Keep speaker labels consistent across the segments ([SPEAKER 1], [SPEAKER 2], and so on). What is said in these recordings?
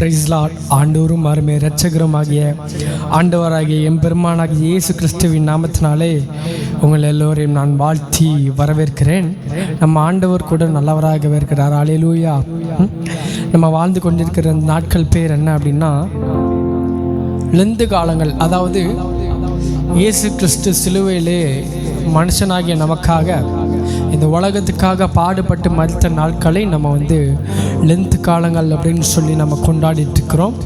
[SPEAKER 1] பிரைஸ்லாட் ஆண்டோரும் அருமை இரட்சகரும் ஆகிய ஆண்டவராகிய எம்பெருமானாகிய இயேசு கிறிஸ்துவின் நாமத்தினாலே உங்கள் எல்லோரையும் நான் வாழ்த்தி வரவேற்கிறேன். நம்ம ஆண்டவர் கூட நல்லவராகவே இருக்கிறார். அலையலூயா நம்ம வாழ்ந்து கொண்டிருக்கிற நாட்கள் பேர் என்ன அப்படின்னா லெந்து காலங்கள். அதாவது இயேசு கிறிஸ்து சிலுவையிலே மனுஷனாகிய நமக்காக இந்த உலகத்துக்காக பாடுபட்டு மறுத்த நாட்களை நம்ம வந்து லென்த் காலங்கள் அப்படின்னு சொல்லி நம்ம கொண்டாடிட்டு இருக்கிறோம்.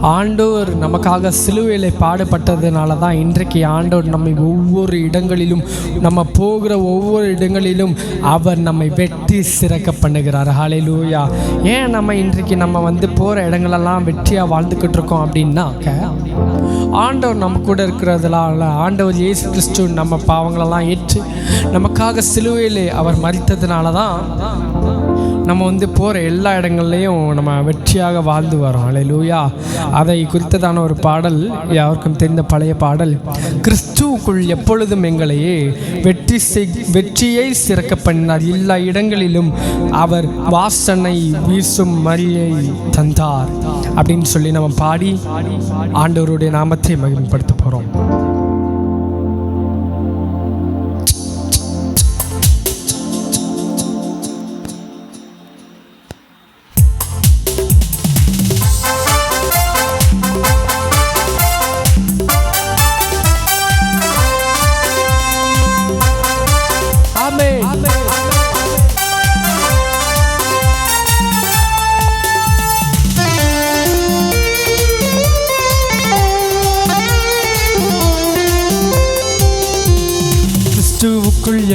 [SPEAKER 1] ஆண்டவர் நமக்காக சிலுவையில் பாடுபட்டதுனால தான் இன்றைக்கு ஆண்டவர் நம்மை ஒவ்வொரு இடங்களிலும் நம்ம போகிற ஒவ்வொரு இடங்களிலும் அவர் நம்மை வெற்றி சிறக்க பண்ணுகிறார். ஹalleluya ஏன் நம்ம இன்றைக்கு நம்ம வந்து போகிற இடங்களெல்லாம் வெற்றியாக வாழ்ந்துக்கிட்டு இருக்கோம் அப்படின்னாக்க ஆண்டவர் நம்ம கூட இருக்கிறதுனால ஆண்டவர் இயேசு கிறிஸ்து நம்ம பாவங்களெல்லாம் ஏற்று நமக்காக சிலுவையிலே அவர் மறித்ததுனால தான் நம்ம வந்து போகிற எல்லா இடங்கள்லையும் நம்ம வெற்றியாக வாழ்ந்து வரோம். அலையிலூயா அதை குறித்ததான ஒரு பாடல் யாருக்கும் தெரிந்த பழைய பாடல். கிறிஸ்துவுக்குள் எப்பொழுதும் எங்களையே வெற்றி வெற்றியை சிறக்க பண்ணினார். எல்லா இடங்களிலும் அவர் வாசனை வீசும் மரியை தந்தார். அப்படின்னு சொல்லி நம்ம பாடி ஆண்டவருடைய நாமத்தை மகிமைப்படுத்த போகிறோம்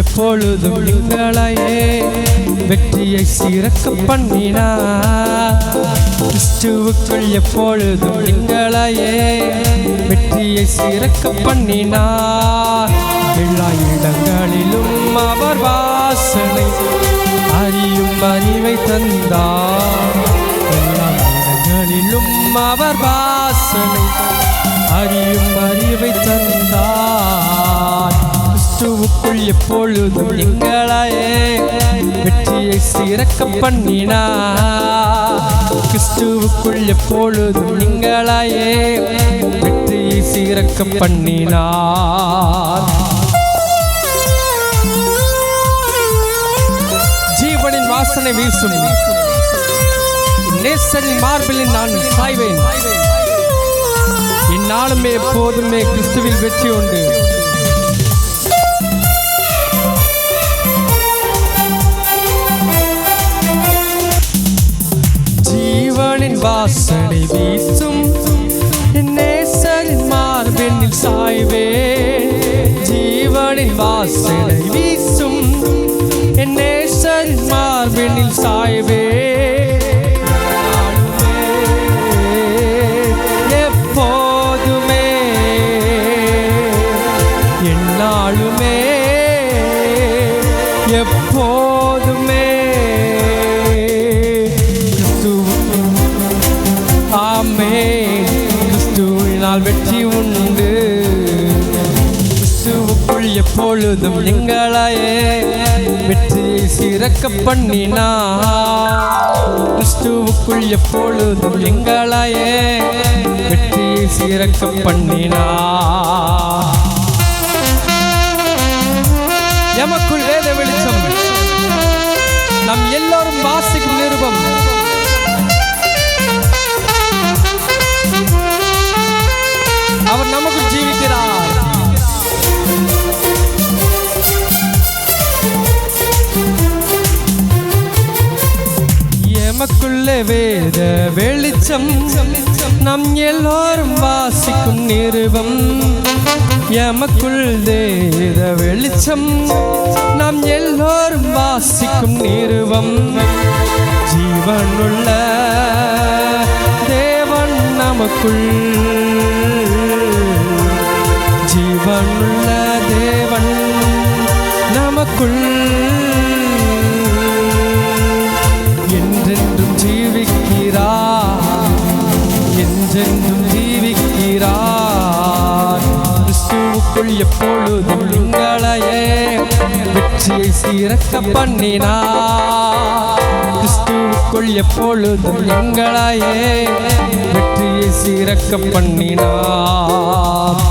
[SPEAKER 1] எப்பொழுதும் நீங்களையே வெற்றியை சிறக்க பண்ணினா கிறிஸ்துவுக்குள் எப்பொழுதும் நீங்களையே வெற்றியை சிறக்க பண்ணினா எல்லா இடங்களிலும் அவர் வாசனை அறியும் அறிவை தந்தார். எல்லா இடங்களிலும் அவர் வாசனை அறியும் அறிவை தந்தார். கிறிஸ்துவுக்குள் எப்பொழுதும் எங்களையே வெற்றியை சிறக்க பண்ணினா. கிறிஸ்துவுக்குள் எப்பொழுதும் எங்களையே வெற்றியை சிறக்க பண்ணினார் ஜீவனின் வாசனை வீசும். நேசனின் மார்பிலில் நான் சாய்வேன். இந்நாளுமே எப்போதுமே கிறிஸ்துவில் வெற்றி உண்டு. வாசனை வீசும். நேசரின் மார்பெண்ணில் சாய்வே. ஜீவனின் வாசனை வீசும். நேசரின் மார்பெண்ணில் சாய்வே. எப்பொழுதும் எங்களையே வெற்றி சிறக்க பண்ணினா. கிறிஸ்துவுக்குள் எப்பொழுதும் எங்களையே வெற்றி சிறக்க பண்ணினா. எமக்குள் வேத வெளிச்சம். நம் எல்லோரும் வாசிக்கும் நிருபம். அவர் நமக்கு ஜீவிக்கிறார். நமக்குள்ளே வேத வெளிச்சம். நம் எல்லோரும் வாசிக்கும் நிருபம். எமக்குள் தேத வெளிச்சம். நாம் எல்லோரும் வாசிக்கும் நிருபம். ஜீவனுள்ள தேவன் நமக்குள். ஜீவனுள்ள தேவன் நமக்குள். என்றென்றும் ஜீவிக்கிறார் கிறிஸ்துவுக்குள் எப்பொழுதும் உங்களையே வெற்றியை சீரக்க பண்ணினார். கிறிஸ்துவுக்குள் எப்பொழுதும் எங்களையே வெற்றியை சீரக்க பண்ணினார்.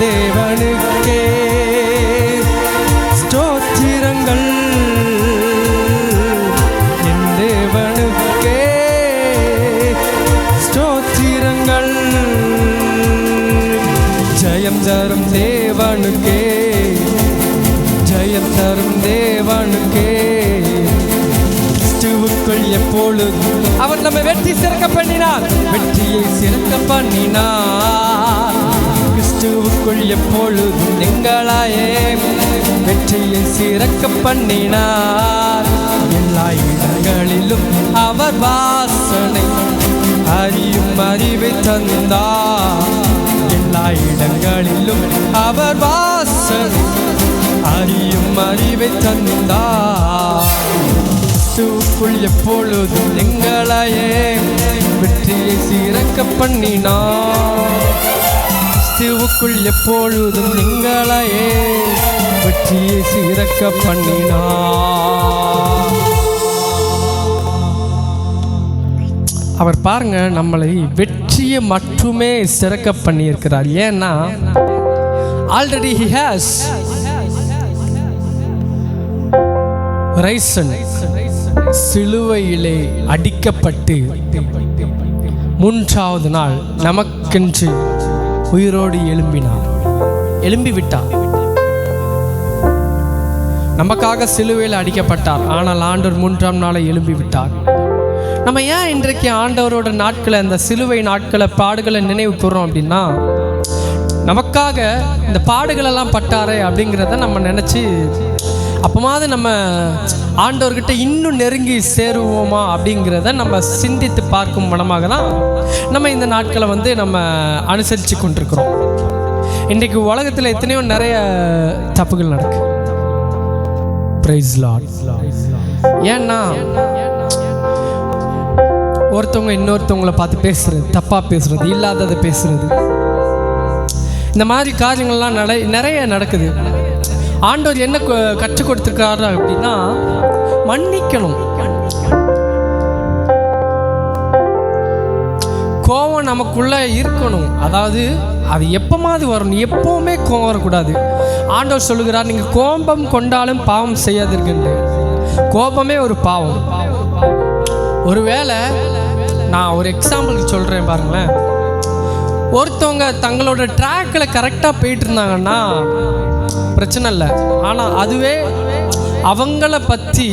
[SPEAKER 1] தேவனுக்கே. ஸ்தோத்திரங்கள் என் தேவனுக்கே. ஸ்தோத்திரங்கள் ஜயம் தரும் தேவனுக்கே. ஜயம் தரும் தேவனுக்கே. கிறிஸ்துவுக்குள் எப்பொழுதும் அவர் நம்ம வெற்றி சிறக்க பண்ணினார் வெற்றியை சிறக்க பண்ணினார் கிறிஸ்துவுக்குள் எப்பொழுதும் எங்களாயே வெற்றியை சிறக்க பண்ணினார். எல்லா இடங்களிலும் அவர் வாசனை அறியும் அறிவை தந்தார். எல்லா இடங்களிலும் அவர் வாசனை அறியும் அறிவை தந்தார். கிறிஸ்துவுக்குள் எப்பொழுதும் எங்களையே வெற்றியை சிறக்க பண்ணினார். கிறிஸ்துவுக்குள் எப்பொழுதும் நீங்களையே வெற்றியை சீரக்க பண்ணினா. அவர் பாருங்க நம்மளை வெற்றியை மட்டுமே சிறக்க பண்ணியிருக்கிறார். ஏன்னா ஆல்ரெடி ஹி ஹாஸ் ரைசன் சிலுவையிலே அடிக்கப்பட்டு மூன்றாவது நாள் நமக்கென்று உயிரோடு எழும்பினார் எழும்பி விட்டார் நமக்காக சிலுவையில் அடிக்கப்பட்டார் ஆனால் ஆண்டவர் மூன்றாம் நாளை எழும்பி விட்டார் நம்ம ஏன் இன்றைக்கு ஆண்டவரோட நாட்களை அந்த சிலுவை நாட்களை பாடுகளை நினைவு கூறோம் அப்படின்னா நமக்காக இந்த பாடுகளெல்லாம் பட்டாரே அப்படிங்கிறத நம்ம நினச்சி அப்போமாவது நம்ம ஆண்டவர்கிட்ட இன்னும் நெருங்கி சேருவோமா அப்படிங்கிறத நம்ம சிந்தித்து பார்க்கும் மனமாக தான் நம்ம இந்த நாட்களை வந்து நம்ம அனுசரித்து கொண்டிருக்கிறோம். இன்றைக்கு உலகத்தில் எத்தனையோ நிறைய தப்புகள் நடக்கு. பிரைஸ் லாட் ஏன்னா ஒருத்தவங்க இன்னொருத்தவங்களை பார்த்து பேசுறது தப்பாக பேசுறது இல்லாததை பேசுறது. இந்த மாதிரி காரியங்கள்லாம் நட நிறைய நடக்குது. ஆண்டவர் என்ன கற்றுக் கொடுத்துருக்காரு அப்படின்னா மன்னிக்கணும். கோவம் நமக்குள்ள இருக்கணும். அதாவது அது எப்பமாவது வரும். எப்பவுமே கோவம் வரக்கூடாது. ஆண்டவர் சொல்லுகிறார் நீங்கள் கோபம் கொண்டாலும் பாவம் செய்யாதீர்கள். கோபமே ஒரு பாவம். ஒருவேளை நான் ஒரு எக்ஸாம்பிளுக்கு சொல்கிறேன் பாருங்களேன். ஒருத்தவங்க தங்களோட ட்ராக்கில் கரெக்டாக போயிட்டு இருந்தாங்கன்னா பிரச்சனை இல்லை. ஆனால் அதுவே அவங்கள பற்றி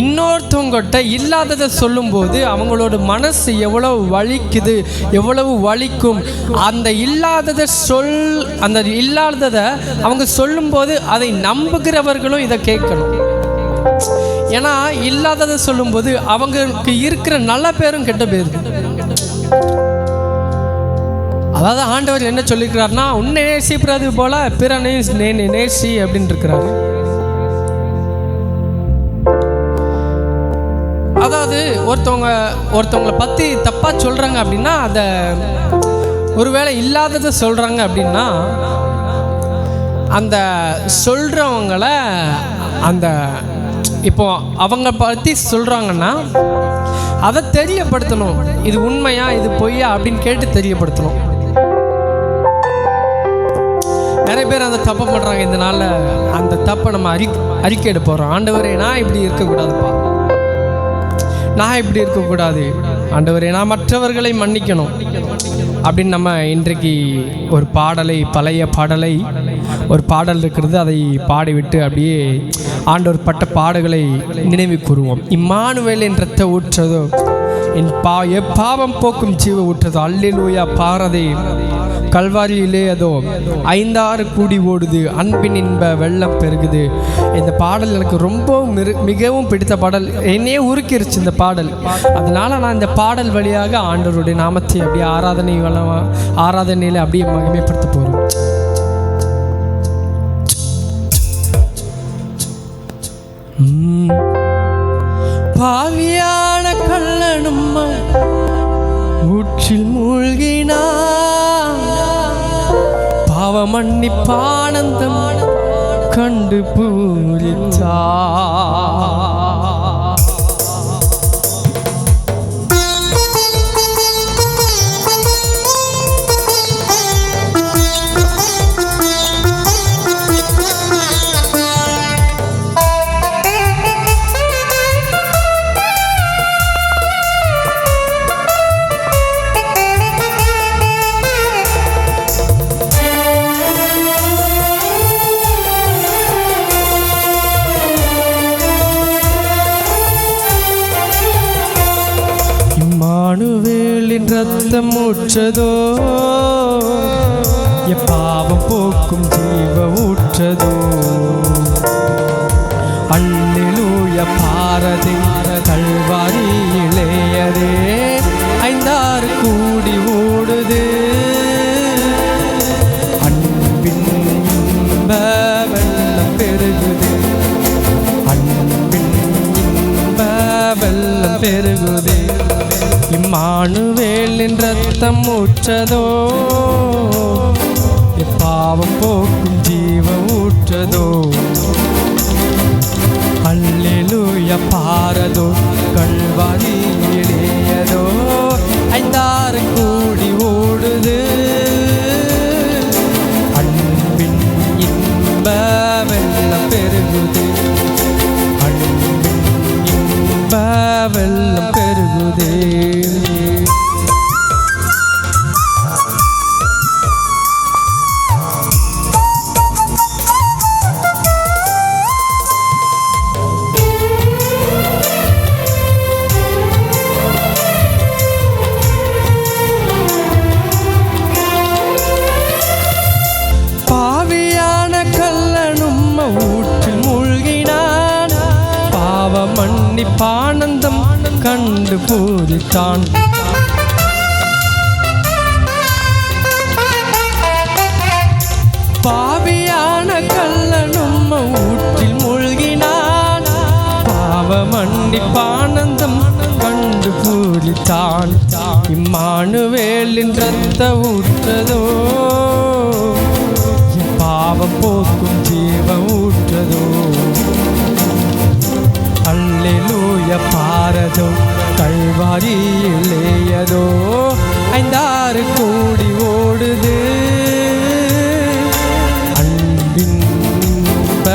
[SPEAKER 1] இன்னொருத்தவங்கிட்ட இல்லாததை சொல்லும்போது அவங்களோட மனசு எவ்வளவு வலிக்குது எவ்வளவு வலிக்கும் அந்த இல்லாததை சொல் அந்த இல்லாததை அவங்க சொல்லும்போது அதை நம்புகிறவர்களும் இதை கேட்கணும். ஏன்னா இல்லாததை சொல்லும்போது அவங்களுக்கு இருக்கிற நல்ல பேரும் கெட்ட பேர் அதாவது ஆண்டவர் என்ன சொல்லியிருக்கிறாருன்னா உன்னை நேசிப்பது போல பிறனையும் நேசி நே- நேசி அப்படின்னு இருக்கிறாரு. அதாவது ஒருத்தவங்க ஒருத்தவங்கள பற்றி தப்பாக சொல்கிறாங்க அப்படின்னா அதை ஒருவேளை இல்லாததை சொல்கிறாங்க அப்படின்னா அந்த சொல்கிறவங்கள அந்த இப்போ அவங்க பற்றி சொல்கிறாங்கன்னா அதை தெரியப்படுத்தணும். இது உண்மையா இது பொய்யா அப்படின்னு கேட்டு தெரியப்படுத்தணும். பேர் அந்த தப்பை பண்ணுறாங்க இந்த நாளில். அந்த தப்பை நம்ம அறி அறிக்கையிட போகிறோம் ஆண்டவரே நான் இப்படி இருக்கக்கூடாதுப்பா. நான் இப்படி இருக்கக்கூடாது. ஆண்டவரே நான் மற்றவர்களை மன்னிக்கணும். அப்படின்னு நம்ம இன்றைக்கு ஒரு பாடலை பழைய பாடலை ஒரு பாடல் இருக்கிறது அதை பாடிவிட்டு அப்படியே ஆண்டவர் பட்ட பாடுகளை நினைவு கூறுவோம். இம்மானுவேல் என் ஊற்றதோ என் பா எப்பாவம் போக்கும் ஜீவ விட்டது அல்லூயா பாரதே. கல்வாரியிலே அதோ ஐந்தாறு கூடி ஓடுது. அன்பின் இன்ப வெள்ளம் பெருகுது. இந்த பாடல் எனக்கு ரொம்ப மிகவும் பிடித்த பாடல். என்னையே உருக்கிருச்சு இந்த பாடல். அதனால நான் இந்த பாடல் வழியாக ஆண்டவருடைய நாமத்தை அப்படியே ஆராதனை வள- ஆராதனையில் அப்படியே மகிமைப்படுத்த போகிறோம் பாவிய ஊற்றில் மூழ்கினா பாவ மன்னிப்பானந்தம் கண்டு பூரித்தா. ரத்தம் ரத்தம் பாரதோ கல்வாரி இளையதோ ஐந்தாறு கோடி ஓடுது. அன்பின் இன்ப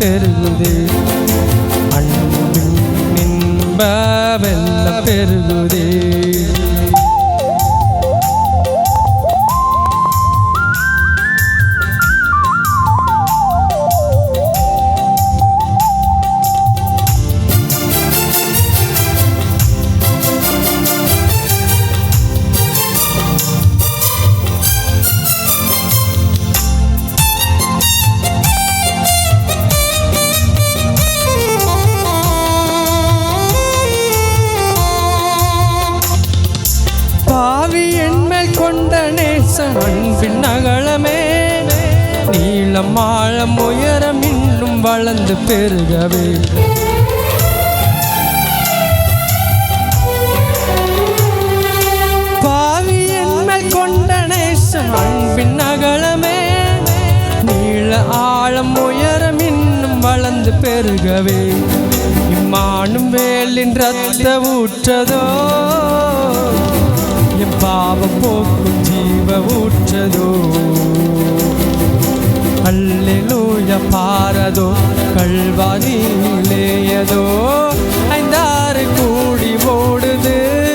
[SPEAKER 1] பெருகுது. அன்பின் இன்ப வெல்ல பெருகுதே. நேசம் அன்பின் அகலமே நீளம் ஆழம் உயரம் இன்னும் வளர்ந்து பெருகவே. அன்பின் அகலமே நீள ஆழம் உயரம் இன்னும் வளர்ந்து பெருகவே. இம்மானும் வேலின் ரத்த ஊற்றதோ. என் பாவம் போக்கும் ஜீவ ஊற்றதோ? அல்லேலூய பாரதோ? கல்வாரியிலேயதோ? ஐந்தாறு கூடி ஓடுது.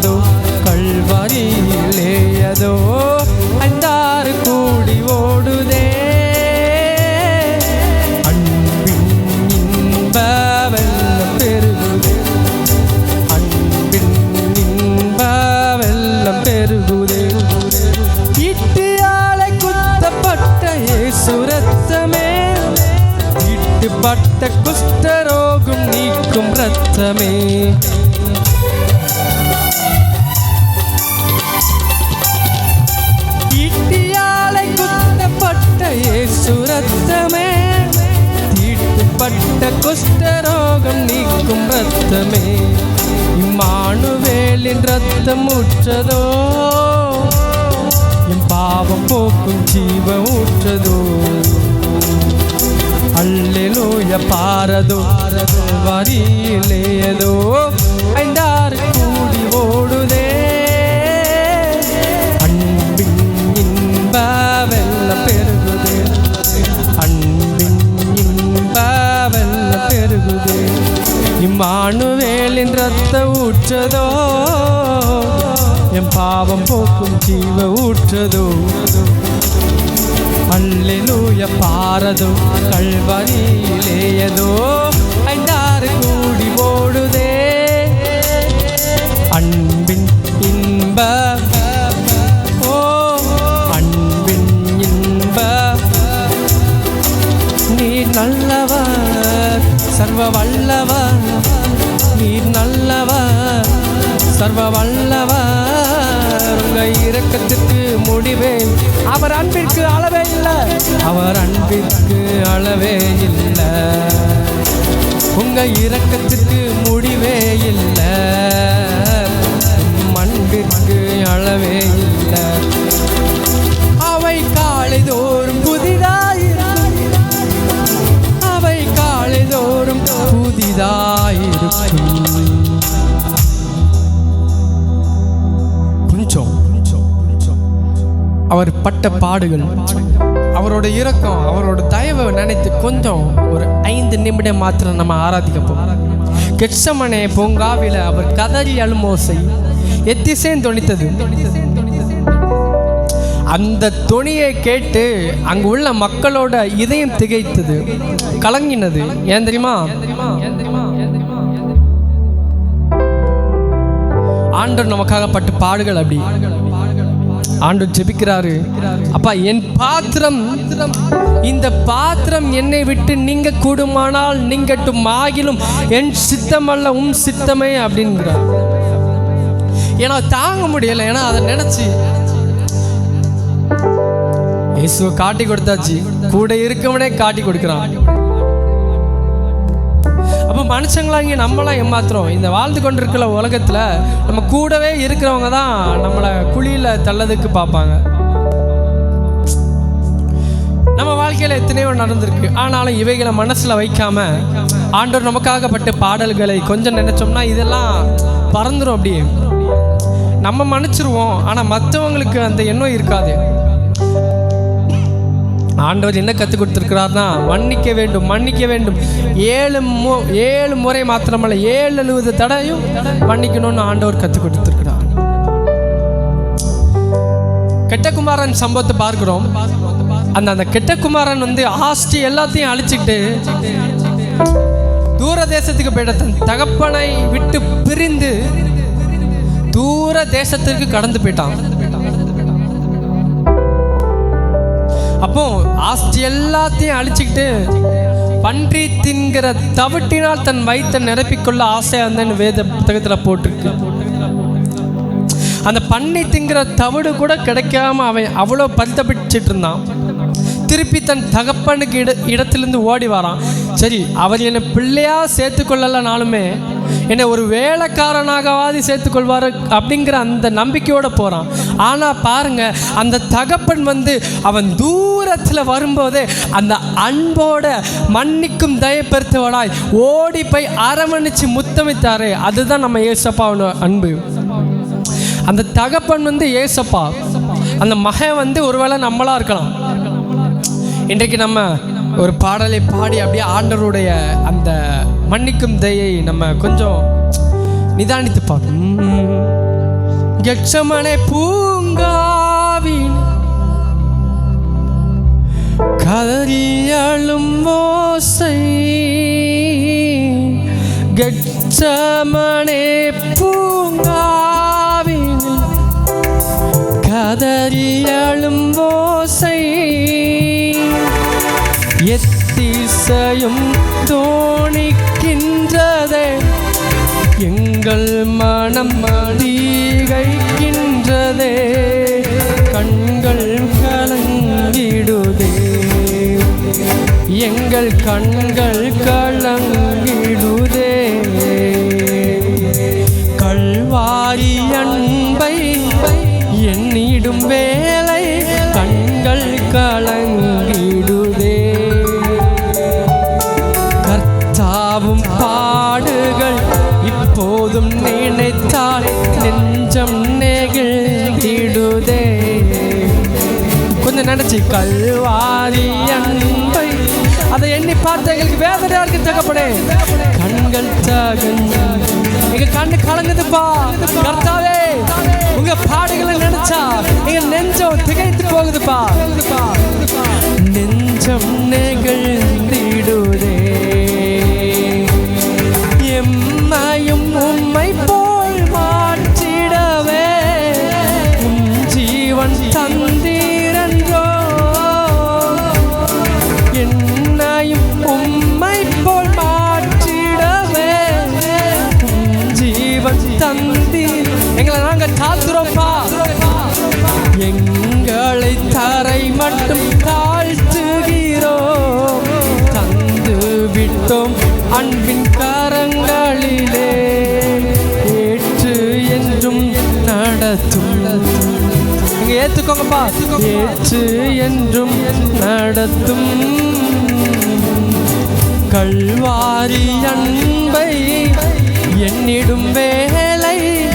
[SPEAKER 1] ஆனதோ கல்வரியிலேயதோ அந்தாறு கூடி ஓடுதே. அன்பின் இன்ப வெள்ளம் பெருகுதே. அன்பின் இன்ப வெள்ளம் பெருகுதே ஆளை குத்தப்பட்ட இயேசுரத்தமே இட்டுப்பட்ட குஷ்டரோகம் நீக்கும் ரத்தமே குஷ்டரோகம் நீக்கும் ரத்தமே இம்மானுவேலின் ரத்தம் உற்றதோ என் பாவம் போக்கும் ஜீவம் ஊற்றதோ? அல்லூய பாரதோ? வரியிலேயதோ ஐந்தாறு கூடி ஓடுதே. மானுவேலின் ரத்த ஊற்றதோ? என் பாவம் போக்கும் ஜீவ ஊற்றதோ? அல்லேலூய பாரதோ கல்வரியிலேயதோ? நீர் நல்லவர் சர்வ வல்லவர் நீர் நல்லவர் சர்வ வல்லவர் உங்க இரக்கத்திற்கு முடிவே. அவர் அன்பிற்கு அளவே இல்லை. அவர் அன்பிற்கு அளவே இல்லை. உங்க இரக்கத்திற்கு முடிவே இல்லை. அன்பிற்கு அளவே இல்லை. புதிதாயிருக்கும் கொஞ்சம் அவர் பட்ட பாடுகள் அவரோட இரக்கம் அவரோட தயவை நினைத்து கொஞ்சம் ஒரு ஐந்து நிமிடம் மாத்திரம் நம்ம ஆராதிக்க போகிறோம் கெட்சமனே பூங்காவில அவர் கதறி அலுமோசை எத்திசேன் தொனித்தது. அந்த தொனியை கேட்டு அங்கு உள்ள மக்களோட இதயம் திகைத்தது கலங்கினது. ஏன் தெரியுமா? ஆண்டவர் நமக்காக பட்டு பாடுகள் அப்படி. ஆண்டு ஜெபிக்கிறாரு. அப்பா என் பாத்திரம் இந்த பாத்திரம் என்னை விட்டு நீங்க கூடுமானால் நீங்கட்டும் ஆகிலும் என் சித்தமல்ல உம் சித்தமே அப்படிங்கிறார் ஏன்னா தாங்க முடியல. ஏன்னா அதை நினைச்சு இயேசுவை காட்டி கொடுத்தாச்சு. கூட இருக்கவனே காட்டி கொடுக்குறான். அப்போ மனுஷங்களா நம்மளாம் ஏமாத்துறோம். இந்த வாழ்ந்து கொண்டிருக்கிற உலகத்தில் நம்ம கூடவே இருக்கிறவங்க தான் நம்மளை குழியில் தள்ளதுக்கு பார்ப்பாங்க. நம்ம வாழ்க்கையில் எத்தனையோ நடந்திருக்கு. ஆனாலும் இவைகளை மனசில் வைக்காம ஆண்டோர் நமக்காகப்பட்ட பாடல்களை கொஞ்சம் நினைச்சோம்னா இதெல்லாம் பறந்துடும் அப்படியே. நம்ம மன்னிச்சிருவோம். ஆனால் மற்றவங்களுக்கு அந்த எண்ணம் இருக்காது. ஆண்டவர் என்ன கற்றுக் கொடுத்துருக்கிறார்னா மன்னிக்க வேண்டும் மன்னிக்க வேண்டும். ஏழு மு ஏழு முறை மாத்திரமல்ல ஏழு எழுபது தடையும் மன்னிக்கணும்னு ஆண்டவர் கற்றுக் கொடுத்துருக்கிறார். கெட்டகுமாரன் சம்பவத்தை பார்க்கிறோம். அந்த அந்த கெட்டகுமாரன் வந்து ஆஸ்தி எல்லாத்தையும் அழிச்சிட்டு தூர தேசத்துக்கு போயிட்ட தன் தகப்பனை விட்டு பிரிந்து தூர தேசத்திற்கு கடந்து போயிட்டான். அப்போ ஆஸ்தி எல்லாத்தையும் அழிச்சுக்கிட்டு பன்றி தின்கிற தவிட்டினால் தன் வயித்தை நிரப்பிக்கொள்ள ஆசை அந்த வேத புத்தகத்தில் போட்டிருக்கு. அந்த பண்ணி திங்கிற தவிடு கூட கிடைக்காம அவன் அவ்வளோ பரிதபிச்சுட்டு இருந்தான் திருப்பி தன் தகப்பனுக்கு இட இடத்துலேருந்து ஓடி வரான். சரி அவர் என்னை பிள்ளையாக சேர்த்து கொள்ளலனாலுமே என்னை ஒரு வேலைக்காரனாகவாதி சேர்த்துக்கொள்வார் அப்படிங்கிற அந்த நம்பிக்கையோடு போகிறான் ஆனால் பாருங்க அந்த தகப்பன் வந்து அவன் தூரத்தில் வரும்போதே அந்த அன்போட மன்னிக்கும் தயப்பெருத்தவனாய் ஓடி போய் அரவணைச்சு முத்தமித்தாரு அதுதான் நம்ம ஏசப்பாவோட அன்பு. அந்த தகப்பன் வந்து ஏசப்பா. அந்த மகன் வந்து ஒருவேளை நம்மளா இருக்கலாம். இன்றைக்கு நம்ம ஒரு பாடலை பாடி அப்படியே ஆண்டருடைய அந்த மன்னிக்கும் தயை நம்ம கொஞ்சம் நிதானித்து பார்க்கணும் கெட்சமனை பூங்காவின் கதறியழும் ஓசை. கட்சமனே பூங்காவின் கதறியழும் ஓசை. எத்திசையும் தோணிக்கின்றதே. எங்கள் மனம் மதிகைக்கின்றதே கண்கள் கலங்கிடுதே. எங்கள் கண்கள் கலங்கிடுதே. கல்வாரி அன்பை எண்ணி கொஞ்சம் நினைச்சு கல்வாரி அன்பை. அதை எண்ணி பார்த்து எங்களுக்கு வேதனையா இருக்கு தகப்படே கண்கள் எங்க கண்ணு கலங்குதுப்பா கர்த்தாவே உங்க பாடுகளை நினைச்சா எங்க நெஞ்சம் திகைத்து போகுதுப்பா நெஞ்சம் நெகிழ்ந்திடுதே நடத்தும் ஏத்துக்கோங்கப்பா ஏற்று என்றும் நடத்தும். கல்வாரி அன்பை என்னிடும் வேலை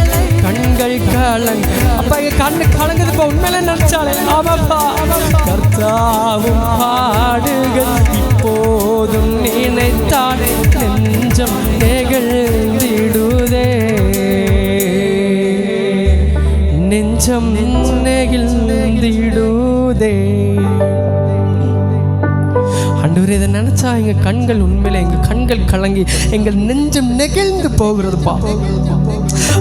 [SPEAKER 1] கண்கள் கலங்க. அப்பா கண்ணு கலங்குதுப்பா. உண்மையில நினைச்சாலே. ஆமாப்பா. கர்த்தாவும் ஆண்டவரே இதை நினைச்சா எங்க கண்கள் உண்மையில எங்க கண்கள் கலங்கி எங்கள் நெஞ்சம் நெகிழ்ந்து போகிறதுப்பா.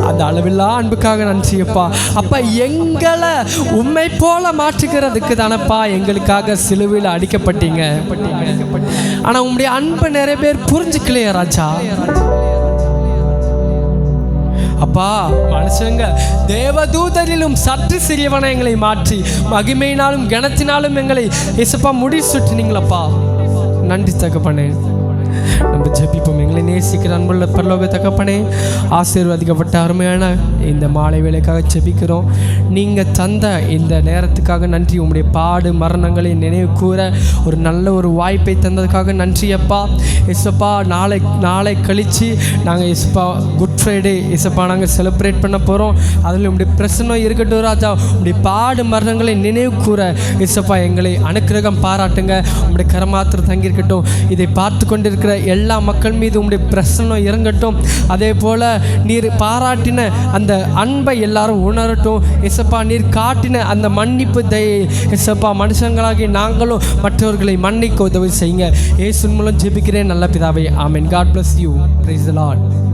[SPEAKER 1] அந்த அளவில்லா அன்புக்காக நன்றியப்பா. அப்பா எங்களை உண்மை போல மாற்றுகிறதுக்கு தானப்பா எங்களுக்காக சிலுவையில் அடிக்கப்பட்டீங்க. ஆனா உங்களுடைய அன்பை நிறைய பேர் புரிஞ்சுக்கலையே ராஜா. அப்பா மனுஷங்க தேவதூதரிலும் சற்று சிறியவனை எங்களை மாற்றி மகிமையினாலும் கணத்தினாலும் எங்களை இசப்பா முடி சுற்றினீங்களப்பா. நன்றி தகப்பனே நேசிக்கிற அன்புள்ள பரலோக தகப்பனே ஆசீர்வதிக்கப்பட்ட அருமையான இந்த மாலை வேலைக்காக செபிக்கிறோம் நீங்கள் தந்த இந்த நேரத்துக்காக நன்றி. உங்களுடைய பாடு மரணங்களை நினைவு கூற ஒரு நல்ல ஒரு வாய்ப்பை தந்ததுக்காக நன்றி அப்பா. இசப்பா நாளை நாளை கழித்து நாங்கள் இசப்பா குட் ஃப்ரைடே இசப்பா நாங்கள் செலிப்ரேட் பண்ண போகிறோம் அதில் உங்களுடைய பிரச்சனை இருக்கட்டும் ராஜா. உங்களுடைய பாடு மரணங்களை நினைவு கூற இசப்பா எங்களை அனுக்கிரகம் பாராட்டுங்க. உங்களுடைய கரமாத்திரம் தங்கியிருக்கட்டும். இதை பார்த்து கொண்டிருக்கிற எல்லா மக்கள் மீது உங்களுடைய பிரசனம் இறங்கட்டும். அதே போல் நீர் பாராட்டின அந்த அன்பை எல்லாரும் உணரட்டும். இசப்பா நீர் காட்டின அந்த மன்னிப்பு தயை இசப்பா மனுஷங்களாகி நாங்களும் மற்றவர்களை மன்னிக்க உதவி செய்யுங்க. ஏசுன் மூலம் ஜெபிக்கிறேன். நல்ல பிதாவை amen. God bless you praise Lord